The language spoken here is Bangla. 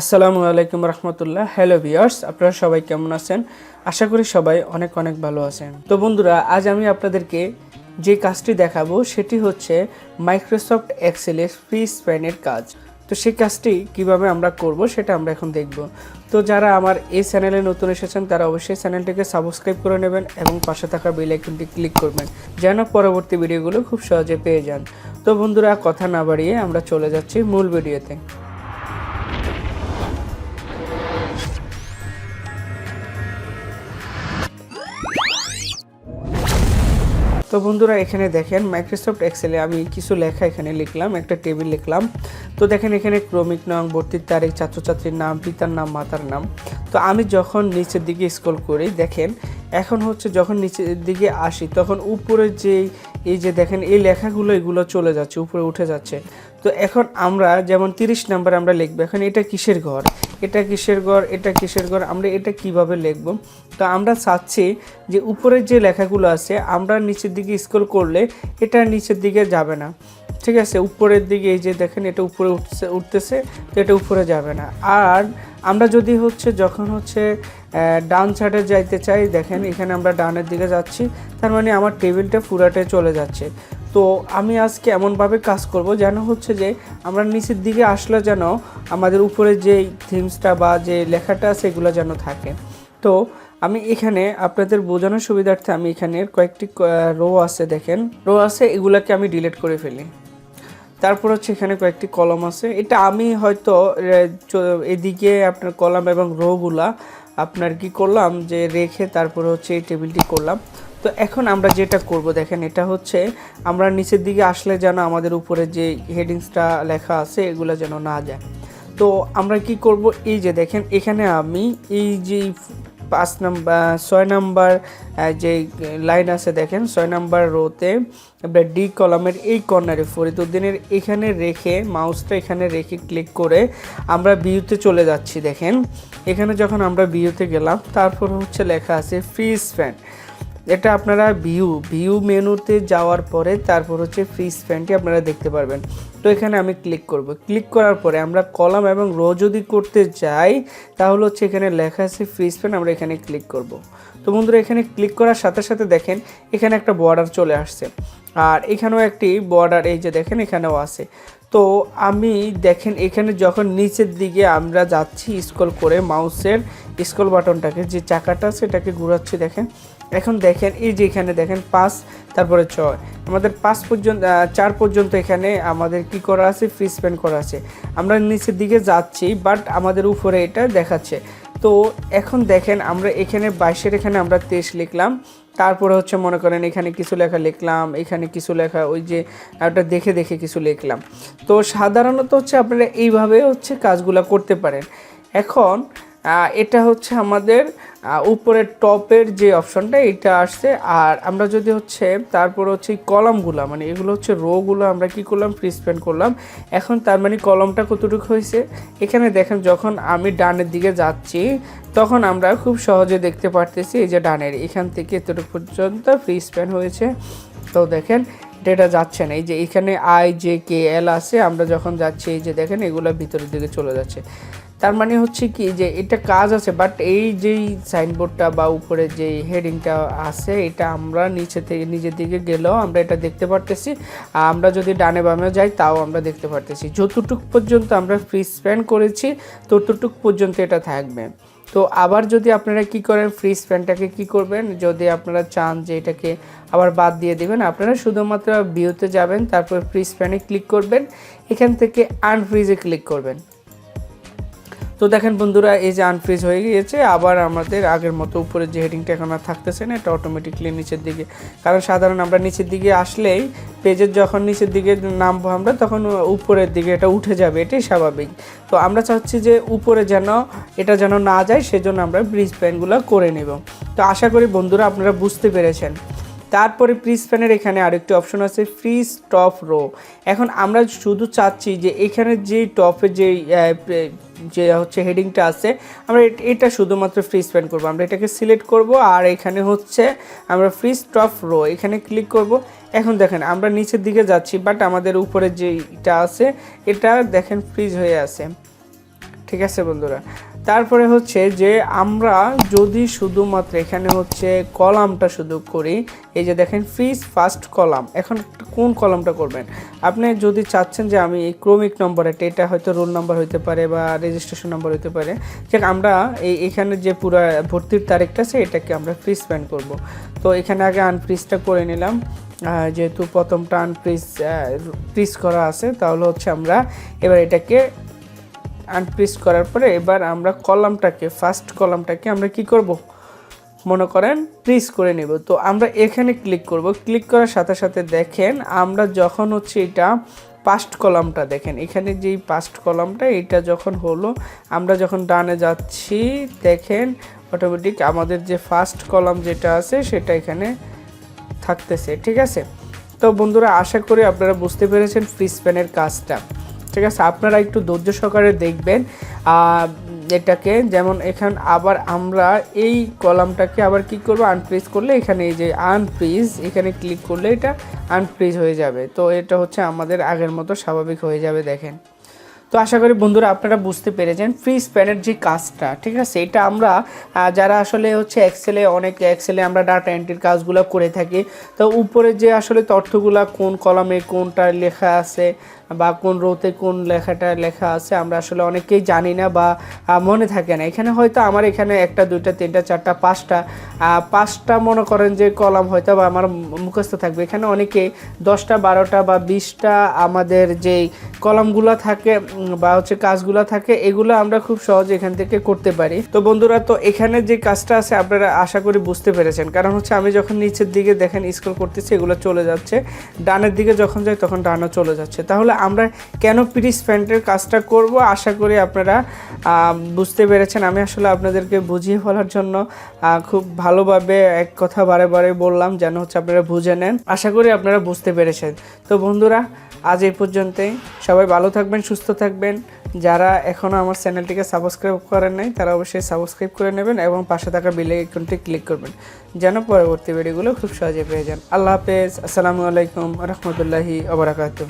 আসসালামু আলাইকুম রহমতুল্লাহ। হ্যালো ভিউয়ার্স আপনারা সবাই কেমন আছেন? আশা করি সবাই অনেক অনেক ভালো আছেন। তো বন্ধুরা, আজ আমি আপনাদেরকে যে কাজটি দেখাবো, সেটি হচ্ছে মাইক্রোসফট এক্সেলের ফ্রি স্প্যানের কাজ। তো সেই কাজটি কীভাবে আমরা করব, সেটা আমরা এখন দেখব। তো যারা আমার এই চ্যানেলে নতুন এসেছেন, তারা অবশ্যই চ্যানেলটিকে সাবস্ক্রাইব করে নেবেন এবং পাশে থাকা বেল আইকনটি ক্লিক করবেন, যেন পরবর্তী ভিডিওগুলো খুব সহজে পেয়ে যান। তো বন্ধুরা, কথা না বাড়িয়ে আমরা চলে যাচ্ছি মূল ভিডিওতে। তো বন্ধুরা, এখানে দেখেন মাইক্রোসফট এক্সেলে আমি কিছু লেখা এখানে লিখলাম, একটা টেবিল লিখলাম। তো দেখেন এখানে ক্রমিক নং, ভর্তির তারিখ, ছাত্রছাত্রীর নাম, পিতার নাম, মাতার নাম। তো আমি যখন নিচের দিকে স্ক্রল করি, দেখেন, এখন হচ্ছে যখন নিচের দিকে আসি, তখন উপরে যে এই যে দেখেন, এই লেখাগুলো, এগুলো চলে যাচ্ছে, উপরে উঠে যাচ্ছে। তো এখন আমরা, যেমন তিরিশ নাম্বার আমরা লিখব, এখন এটা কিসের ঘর? এটা কিসের ঘর এটা কিসের ঘর আমরা এটা কীভাবে লিখব? তো আমরা চাচ্ছি যে উপরের যে লেখাগুলো আছে, আমরা নিচের দিকে স্ক্রল করলে এটা নিচের দিকে যাবে না। ঠিক আছে? উপরের দিকে এই যে দেখেন, এটা উপরে উঠছে, উঠতেছে, তো এটা উপরে যাবে না। আর আমরা যদি হচ্ছে, যখন হচ্ছে ডান সাইডে যাইতে চাই, দেখেন এখানে আমরা ডানের দিকে যাচ্ছি, তার মানে আমার টেবিলটা পুরাটে চলে যাচ্ছে। তো আমি আজকে এমনভাবে কাজ করব যেন হচ্ছে যে আমরা নিচের দিকে আসলে যেন আমাদের উপরে যে থিমসটা বা যে লেখাটা আছে যেন থাকে। তো আমি এখানে আপনাদের বোঝানোর সুবিধার্থে আমি এখানে কয়েকটি রো আছে দেখেন। রো আছে, এগুলাকে আমি ডিলিট করে ফেলি। তারপর হচ্ছে এখানে কয়েকটি কলম আছে। এটা আমি হয়তো এদিকে আপনার কলাম এবং রোগুলা আপনার কি করলাম যে রেখে তারপর হচ্ছে এই টেবিলটি করলাম। তো এখন আমরা যেটা করব, দেখেন, এটা হচ্ছে আমরা নিচের দিকে আসলে যেন আমাদের উপরে যে হেডিংসটা লেখা আছে, এগুলো যেন না যায়। তো আমরা কি করব, এই যে দেখেন, এখানে আমি এই যে পাঁচ নাম্বার ছয় নাম্বার যে লাইন আছে, দেখেন, ছয় নাম্বার রোতে আমরা ডি কলামের এই কর্নারে ফরিদুদ্দিনের এখানে রেখে মাউসটা এখানে রেখে ক্লিক করে আমরা বিউতে চলে যাচ্ছি, দেখেন। এখানে যখন আমরা বিউতে গেলাম, তারপর হচ্ছে লেখা আছে ফ্রি স্প্যান এটা আপনারা ভিউ ভিউ মেনুতে যাওয়ার পরে তারপর হচ্ছে ফ্রি স্প্যানটি আপনারা দেখতে পারবেন। তো এখানে আমি ক্লিক করব। ক্লিক করার পরে আমরা কলাম এবং রো যদি করতে যাই, তাহলে হচ্ছে এখানে লেখা আছে ফ্রি স্প্যান আমরা এখানে ক্লিক করব। তো বন্ধুরা, এখানে ক্লিক করার সাথে সাথে দেখেন, এখানে একটা বর্ডার চলে আসছে। আর এখানেও একটি বর্ডার এই যে দেখেন, এখানেও আছে। তো আমি দেখেন, এখানে যখন নিচের দিকে আমরা যাচ্ছি স্ক্রল করে মাউসের স্ক্রল বাটনটাকে যে চাকাটা সেটাকে ঘোরাচ্ছি, দেখেন। এখন দেখেন, এই যে এখানে দেখেন, পাঁচ, তারপরে ছয়। আমাদের পাঁচ পর্যন্ত চার পর্যন্ত এখানে আমাদের কি করা আছে? ফ্রি স্পেন্ড করা আছে। আমরা নিচের দিকে যাচ্ছি বাট আমাদের উপরে এটা দেখাচ্ছে। তো এখন দেখেন আমরা এখানে বাইশের এখানে আমরা তেইশ লিখলাম। তারপরে হচ্ছে মনে করেন এখানে কিছু লেখা লিখলাম, এখানে কিছু লেখা ওই যে একটা দেখে দেখে কিছু লিখলাম। তো সাধারণত হচ্ছে আপনারা এইভাবে হচ্ছে কাজগুলো করতে পারেন। এখন এটা হচ্ছে আমাদের উপরের টপের যে অপশনটা এটা আসছে। আর আমরা যদি হচ্ছে, তারপর হচ্ছে কলামগুলো মানে এগুলো হচ্ছে রোগুলো, আমরা কি করলাম? ফ্রি স্পেন্ড করলাম। এখন তার মানে কলমটা কতটুকু হয়েছে? এখানে দেখেন, যখন আমি ডানের দিকে যাচ্ছি, তখন আমরা খুব সহজে দেখতে পারতেছি এই যে ডানের, এখান থেকে এতটুকু পর্যন্ত ফ্রি হয়েছে। তো দেখেন, ডেটা যাচ্ছে না। এই যে এখানে আই জে কে এল আছে, আমরা যখন যাচ্ছি, এই যে দেখেন, এগুলো ভিতরের দিকে চলে যাচ্ছে। তার মানে হচ্ছে কি যে এটা কাজ আছে বাট এই যেই সাইনবোর্ডটা বা উপরে যে হেডিংটা আছে, এটা আমরা নিচে থেকে নিজের দিকে গেলেও আমরা এটা দেখতে পারতেছি। আর আমরা যদি ডানে বামে যাই, তাও আমরা দেখতে পারতেছি। যতটুক পর্যন্ত আমরা ফ্রি স্প্যান করেছি, ততটুক পর্যন্ত এটা থাকবে। তো আবার যদি আপনারা কি করেন ফ্রি স্প্যানটাকে কি করবেন? যদি আপনারা চান যে এটাকে আবার বাদ দিয়ে দিবেন, আপনারা শুধুমাত্র ভিউতে যাবেন, তারপর ফ্রি স্প্যানে ক্লিক করবেন, এখান থেকে আনফ্রিজে ক্লিক করবেন। তো দেখেন বন্ধুরা, এই যে আনফ্রিজ হয়ে গিয়েছে, আবার আমাদের আগের মতো উপরে যে হেডিংটা এখন আর থাকতেছে না, এটা অটোমেটিকলি নিচের দিকে। কারণ সাধারণ আমরা নিচের দিকে আসলেই পেজের যখন নিচের দিকে নামবো আমরা, তখন উপরের দিকে এটা উঠে যাবে, এটাই স্বাভাবিক। তো আমরা চাচ্ছি যে উপরে যেন এটা যেন না যায়, সেজন্য আমরা ব্রিজ প্যানগুলো করে নেব। তো আশা করি বন্ধুরা আপনারা বুঝতে পেরেছেন। তারপরে ফ্রি প্যানের এখানে আরেকটি অপশন আছে ফ্রি টপ রো এখন আমরা শুধু চাচ্ছি যে এখানে যে টপে যে যে হচ্ছে হেডিংটা আছে, আমরা এটা শুধুমাত্র ফ্রি স্প্যান করব। আমরা এটাকে সিলেক্ট করব আর এখানে হচ্ছে আমরা ফ্রি স্টপ রো এখানে ক্লিক করব। এখন দেখেন, আমরা নিচের দিকে যাচ্ছি বাট আমাদের উপরে যেটা আছে, এটা দেখেন ফ্রিজ হয়ে আছে। ঠিক আছে বন্ধুরা? তারপরে হচ্ছে যে আমরা যদি শুধুমাত্র এখানে হচ্ছে কলামটা শুধু করি, এই যে দেখেন ফ্রিজ ফার্স্ট কলাম, এখন কোন কলামটা করবেন? আপনি যদি চাচ্ছেন যে আমি এই ক্রমিক নম্বর, এটা হয়তো রোল নাম্বার হতে পারে বা রেজিস্ট্রেশন নাম্বার হতে পারে যে আমরা এই এখানে যে পুরো ভর্তির তারিখটা আছে, এটাকে আমরা ফ্রিজ প্যান করব। তো এখানে আগে আনফ্রিজটা করে নিলাম। যেহেতু প্রথমটা আনফ্রিজ ফ্রিজ করা আছে, তাহলে হচ্ছে আমরা এবার এটাকে আনপ্রিস করার পরে এবার আমরা কলামটাকে ফার্স্ট কলামটাকে আমরা কি করব? মনে করেন প্রিস করে নেব। তো আমরা এখানে ক্লিক করব। ক্লিক করার সাথে সাথে দেখেন আমরা যখন হচ্ছে এটা পাস্ট কলামটা দেখেন, এখানে যেই পাস্ট কলামটা, এটা যখন হলো, আমরা যখন ডানে যাচ্ছি, দেখেন অটোমেটিক আমাদের যে ফার্স্ট কলাম যেটা আছে, সেটা এখানে থাকতেছে, ঠিক আছে? তো বন্ধুরা, আশা করি আপনারা বুঝতে পেরেছেন ফ্রিজ প্যানের কাজটা। ঠিক আছে? আপনারা একটু ধৈর্য সহকারে দেখবেন। এটাকে যেমন এখান আবার আমরা এই কলামটাকে আবার কি করব? আনপ্রিজ করলে এখানে এই যে আনপ্রিজ এখানে ক্লিক করলে এটা আনপ্রিজ হয়ে যাবে। তো এটা হচ্ছে আমাদের আগের মতো স্বাভাবিক হয়ে যাবে, দেখেন। তো আশা করি বন্ধুরা আপনারা বুঝতে পেরেছেন ফ্রি স্প্যানের যে কাজটা, ঠিক আছে? এটা আমরা যারা আসলে হচ্ছে এক্সেলে অনেক এক্সেলে আমরা ডাটা এন্ট্রির কাজগুলো করে থাকি, তো উপরে যে আসলে তথ্যগুলো কোন কলামে কোনটা লেখা আছে বা কোন রোতে কোন লেখাটা লেখা আছে, আমরা আসলে অনেকেই জানি না বা মনে থাকে না। এখানে হয়তো আমার এখানে একটা, দুইটা, তিনটা, চারটা, পাঁচটা পাঁচটা মনে করেন যে কলাম হয়তো বা আমার মুখস্থ থাকবে। এখানে অনেকে দশটা, বারোটা বা বিশটা আমাদের যেই কলামগুলো থাকে বা হচ্ছে কাজগুলো থাকে, এগুলো আমরা খুব সহজে এখান থেকে করতে পারি। তো বন্ধুরা, তো এখানে যে কাজটা আছে, আপনারা আশা করি বুঝতে পেরেছেন। কারণ হচ্ছে আমি যখন নিচের দিকে দেখেন স্ক্রল করতেছি, এগুলো চলে যাচ্ছে। ডানের দিকে যখন যাই, তখন ডানও চলে যাচ্ছে। তাহলে আমরা কেন প্রিস প্যান্টের কাজটা করব? আশা করি আপনারা বুঝতে পেরেছেন। আমি আসলে আপনাদেরকে বুঝিয়ে বলার জন্য খুব ভালোভাবে এক কথা বারে বারে বললাম, যেন হচ্ছে আপনারা বুঝে নেন। আশা করি আপনারা বুঝতে পেরেছেন। তো বন্ধুরা, আজ এই পর্যন্তই। সবাই ভালো থাকবেন, সুস্থ থাকবেন। যারা এখনও আমার চ্যানেলটিকে সাবস্ক্রাইব করেন নাই, তারা অবশ্যই সাবস্ক্রাইব করে নেবেন এবং পাশে থাকা বিলে আইকনটি ক্লিক করবেন, যেন পরবর্তী ভিডিওগুলো খুব সহজে পেয়ে যান। আল্লাহ হাফেজ। আসসালামু আলাইকুম রহমতুল্লাহি আবরাকাতু